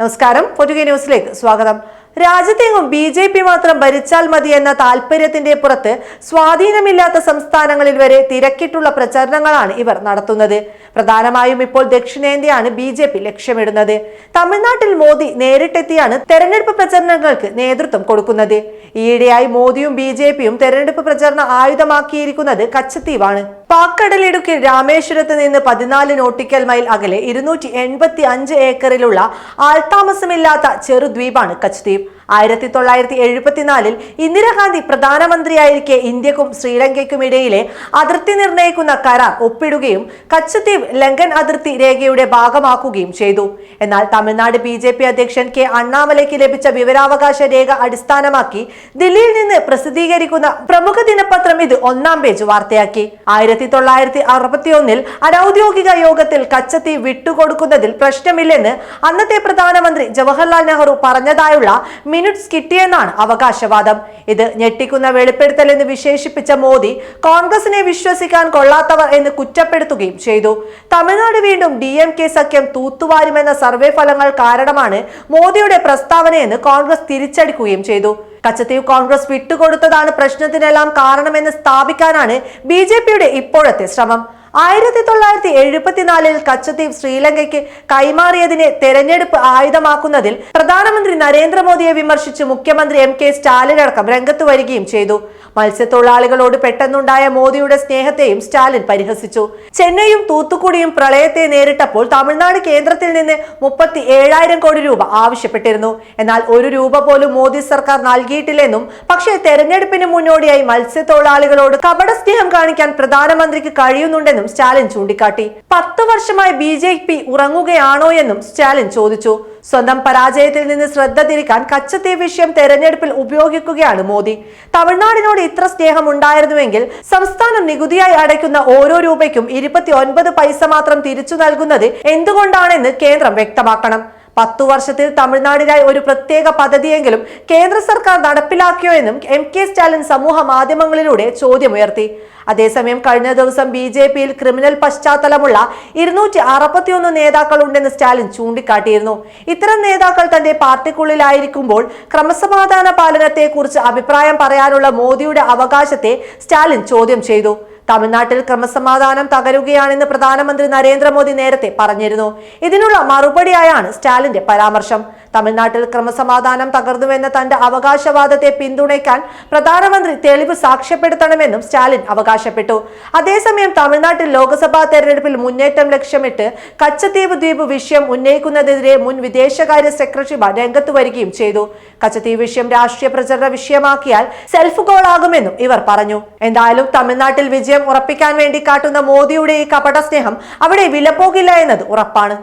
നമസ്കാരം. പൊതുകെ ന്യൂസിലേക്ക് സ്വാഗതം. രാജ്യത്തെങ്ങും ബി ജെ പി മാത്രം ഭരിച്ചാൽ മതി എന്ന താല്പര്യത്തിന്റെ പുറത്ത് സ്വാധീനമില്ലാത്ത സംസ്ഥാനങ്ങളിൽ വരെ തിരക്കിട്ടുള്ള പ്രചരണങ്ങളാണ് ഇവർ നടത്തുന്നത്. പ്രധാനമായും ഇപ്പോൾ ദക്ഷിണേന്ത്യയാണ് ബി ജെ പി ലക്ഷ്യമിടുന്നത്. തമിഴ്നാട്ടിൽ മോദി നേരിട്ടെത്തിയാണ് തെരഞ്ഞെടുപ്പ് പ്രചരണങ്ങൾക്ക് നേതൃത്വം കൊടുക്കുന്നത്. ഈയിടെയായി മോദിയും ബി ജെ പിയും തെരഞ്ഞെടുപ്പ് പ്രചരണം ആയുധമാക്കിയിരിക്കുന്നത് കച്ചത്തീവാണ്. പാക്കടലിടുക്കിൽ രാമേശ്വരത്ത് നിന്ന് പതിനാല് നോട്ടിക്കൽ മൈൽ അകലെ ഇരുന്നൂറ്റി എൺപത്തി അഞ്ച് ഏക്കറിലുള്ള ആൾതാമസമില്ലാത്ത ചെറുദ്വീപാണ് കച്ച്ദ്വീപ് ആയിരത്തി തൊള്ളായിരത്തി എഴുപത്തിനാലിൽ ഇന്ദിരാഗാന്ധി പ്രധാനമന്ത്രിയായിരിക്കെ ഇന്ത്യക്കും ശ്രീലങ്കയ്ക്കും ഇടയിലെ അതിർത്തി നിർണയിക്കുന്ന കരാർ ഒപ്പിടുകയും കച്ച്ദ്വീപ് ലങ്കൻ അതിർത്തി രേഖയുടെ ഭാഗമാക്കുകയും ചെയ്തു. എന്നാൽ തമിഴ്നാട് ബി ജെ പി അധ്യക്ഷൻ കെ അണ്ണാമലയ്ക്ക് ലഭിച്ച വിവരാവകാശ രേഖ അടിസ്ഥാനമാക്കി ദില്ലിയിൽ നിന്ന് പ്രസിദ്ധീകരിക്കുന്ന പ്രമുഖ ദിനപത്രം ഇത് ഒന്നാം പേജ് വാർത്തയാക്കി. ആയിരത്തി തൊള്ളായിരത്തി അറുപത്തിയൊന്നിൽ അനൌദ്യോഗിക യോഗത്തിൽ കച്ചത്തി വിട്ടുകൊടുക്കുന്നതിൽ പ്രശ്നമില്ലെന്ന് അന്നത്തെ പ്രധാനമന്ത്രി ജവഹർലാൽ നെഹ്റു പറഞ്ഞതായുള്ള മിനിറ്റ്സ് കിട്ടിയെന്നാണ് അവകാശവാദം. ഇത് ഞെട്ടിക്കുന്ന വെളിപ്പെടുത്തൽ എന്ന് വിശേഷിപ്പിച്ച മോദി കോൺഗ്രസിനെ വിശ്വസിക്കാൻ കൊള്ളാത്തവർ എന്ന് കുറ്റപ്പെടുത്തുകയും ചെയ്തു. തമിഴ്നാട് വീണ്ടും ഡി എം കെ സഖ്യം തൂത്തുവാരുമെന്ന സർവേ ഫലങ്ങൾ കാരണമാണ് മോദിയുടെ പ്രസ്താവനയെന്ന് കോൺഗ്രസ് തിരിച്ചടിക്കുകയും ചെയ്തു. കച്ചത്തീവ് കോൺഗ്രസ് വിട്ടുകൊടുത്തതാണ് പ്രശ്നത്തിനെല്ലാം കാരണമെന്ന് സ്ഥാപിക്കാനാണ് ബി ജെ പിയുടെ ഇപ്പോഴത്തെ ശ്രമം. ആയിരത്തി തൊള്ളായിരത്തി എഴുപത്തിനാലിൽ കച്ചത്തീവ് ശ്രീലങ്കയ്ക്ക് കൈമാറിയതിനെ തെരഞ്ഞെടുപ്പ് ആയുധമാക്കുന്നതിൽ പ്രധാനമന്ത്രി നരേന്ദ്രമോദിയെ വിമർശിച്ച് മുഖ്യമന്ത്രി എം കെ സ്റ്റാലിൻ അടക്കം രംഗത്ത് വരികയും ചെയ്തു. മത്സ്യത്തൊഴിലാളികളോട് പെട്ടെന്നുണ്ടായ മോദിയുടെ സ്നേഹത്തെയും സ്റ്റാലിൻ പരിഹസിച്ചു. ചെന്നൈയും തൂത്തുക്കുടിയും പ്രളയത്തെ നേരിട്ടപ്പോൾ തമിഴ്നാട് കേന്ദ്രത്തിൽ നിന്ന് മുപ്പത്തി ഏഴായിരം കോടി രൂപ ആവശ്യപ്പെട്ടിരുന്നു. എന്നാൽ ഒരു രൂപ പോലും മോദി സർക്കാർ നൽകിയിട്ടില്ലെന്നും പക്ഷേ തെരഞ്ഞെടുപ്പിന് മുന്നോടിയായി മത്സ്യത്തൊഴിലാളികളോട് കപട സ്നേഹം കാണിക്കാൻ പ്രധാനമന്ത്രിക്ക് കഴിയുന്നുണ്ടെന്നും സ്റ്റാലിൻ ചൂണ്ടിക്കാട്ടി. പത്ത് വർഷമായി ബി ജെ പി ഉറങ്ങുകയാണോ എന്നും സ്റ്റാലിൻ ചോദിച്ചു. സ്വന്തം പരാജയത്തിൽ നിന്ന് ശ്രദ്ധ തിരിക്കാൻ കച്ചത്തെ വിഷയം തെരഞ്ഞെടുപ്പിൽ ഉപയോഗിക്കുകയാണ് മോദി. തമിഴ്നാടിനോട് ഇത്ര സ്നേഹം ഉണ്ടായിരുന്നുവെങ്കിൽ സംസ്ഥാനം നികുതിയായി അടയ്ക്കുന്ന ഓരോ രൂപയ്ക്കും ഇരുപത്തി പൈസ മാത്രം തിരിച്ചു നൽകുന്നത് എന്തുകൊണ്ടാണെന്ന് കേന്ദ്രം വ്യക്തമാക്കണം. പത്തു വർഷത്തിൽ തമിഴ്നാടിനായി ഒരു പ്രത്യേക പദ്ധതിയെങ്കിലും കേന്ദ്ര സർക്കാർ നടപ്പിലാക്കിയോ എന്നും എം കെ സ്റ്റാലിൻ സമൂഹ മാധ്യമങ്ങളിലൂടെ ചോദ്യമുയർത്തി. അതേസമയം കഴിഞ്ഞ ദിവസം ബി ജെ പിയിൽ ക്രിമിനൽ പശ്ചാത്തലമുള്ള ഇരുന്നൂറ്റി അറുപത്തിയൊന്ന് നേതാക്കൾ ഉണ്ടെന്ന് സ്റ്റാലിൻ ചൂണ്ടിക്കാട്ടിയിരുന്നു. ഇത്തരം നേതാക്കൾ തന്റെ പാർട്ടിക്കുള്ളിലായിരിക്കുമ്പോൾ ക്രമസമാധാന പാലനത്തെക്കുറിച്ച് അഭിപ്രായം പറയാനുള്ള മോദിയുടെ അവകാശത്തെ സ്റ്റാലിൻ ചോദ്യം ചെയ്തു. തമിഴ്നാട്ടിൽ ക്രമസമാധാനം തകരുകയാണെന്ന് പ്രധാനമന്ത്രി നരേന്ദ്രമോദി നേരത്തെ പറഞ്ഞിരുന്നു. ഇതിനുള്ള മറുപടിയായാണ് സ്റ്റാലിന്റെ പരാമർശം. തമിഴ്നാട്ടിൽ ക്രമസമാധാനം തകർന്നുവെന്ന തന്റെ അവകാശവാദത്തെ പിന്തുണയ്ക്കാൻ പ്രധാനമന്ത്രി തെളിവ് സാക്ഷ്യപ്പെടുത്തണമെന്നും സ്റ്റാലിൻ അവകാശപ്പെട്ടു. അതേസമയം തമിഴ്നാട്ടിൽ ലോക്സഭാ തെരഞ്ഞെടുപ്പിൽ മുന്നേറ്റം ലക്ഷ്യമിട്ട് കച്ചത്തീവ് ദ്വീപ് വിഷയം ഉന്നയിക്കുന്നതിനെതിരെ മുൻ വിദേശകാര്യ സെക്രട്ടറിമാർ രംഗത്ത് വരികയും ചെയ്തു. കച്ചത്തീവ് വിഷയം രാഷ്ട്രീയ പ്രചരണ വിഷയമാക്കിയാൽ സെൽഫ് ഗോൾ ആകുമെന്നും ഇവർ പറഞ്ഞു. എന്തായാലും തമിഴ്നാട്ടിൽ വിജയം ഉറപ്പിക്കാൻ വേണ്ടി കാട്ടുന്ന മോദിയുടെ ഈ കപട സ്നേഹം അവിടെ വിലപ്പോകില്ല എന്നത് ഉറപ്പാണ്.